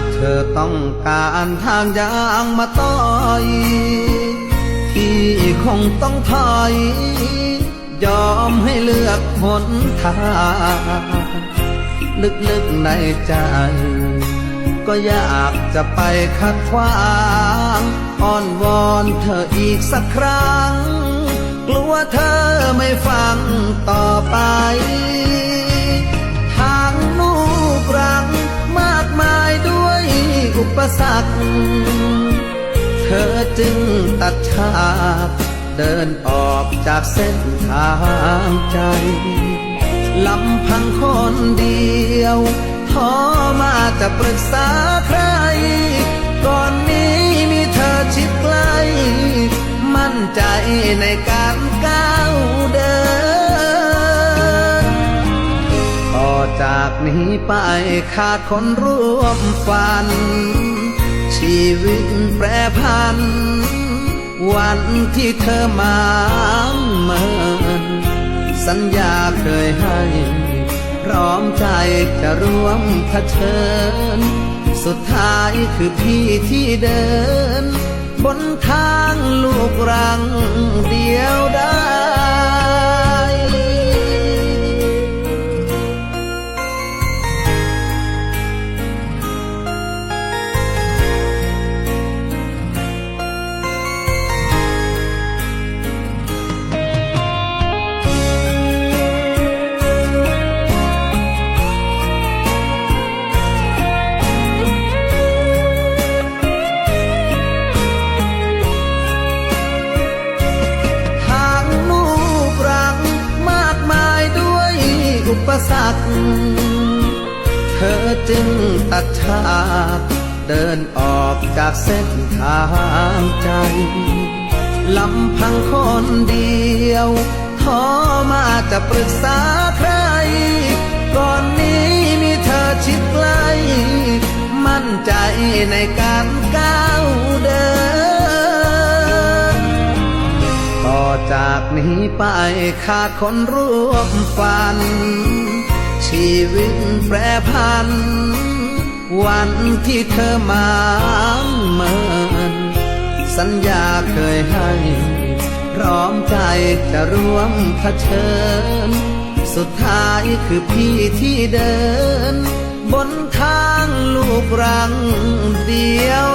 ากเธอต้องการทางยางมาต่อยที่คงต้องถอยยอมให้เลือกหนทางลึกๆในใจ ก็อยากจะไปขัดขวางอ้อนวอนเธออีกสักครั้ง กลัวเธอไม่ฟังต่อไป จึงตัดฉากเดินออกจากเส้นทางใจลำพังคนเดียวท้อมาจะปรึกษาใคร ก่อนนี้มีเธอชิดใกล้มั่นใจในการก้าวเดิน ต่อจากนี้ไปขาดคนร่วมฝัน ชีวิตแปรพัน วันที่เธอมาเมินสัญญาเคยให้ พร้อมใจจะร่วมเผชิญ สุดท้ายคือพี่ที่เดิน บนทางลูกรังเดียวได้ สรรคเธอจึงตัดฉากเดินออกจากเส้นทางใจ ลำพังคนเดียวท้อมาจะปรึกษาใคร ก่อนนี้มีเธอชิดใกล้มั่นใจในการก้าวเดิน ต่อจากนี้ไปขาดคนร่วมฝัน ชีวิตแปรพัน วันที่เธอมาเมิน สัญญาเคยให้ พร้อมใจจะร่วมเผชิญ สุดท้ายคือพี่ที่เดิน บนทางลูกรังเดียว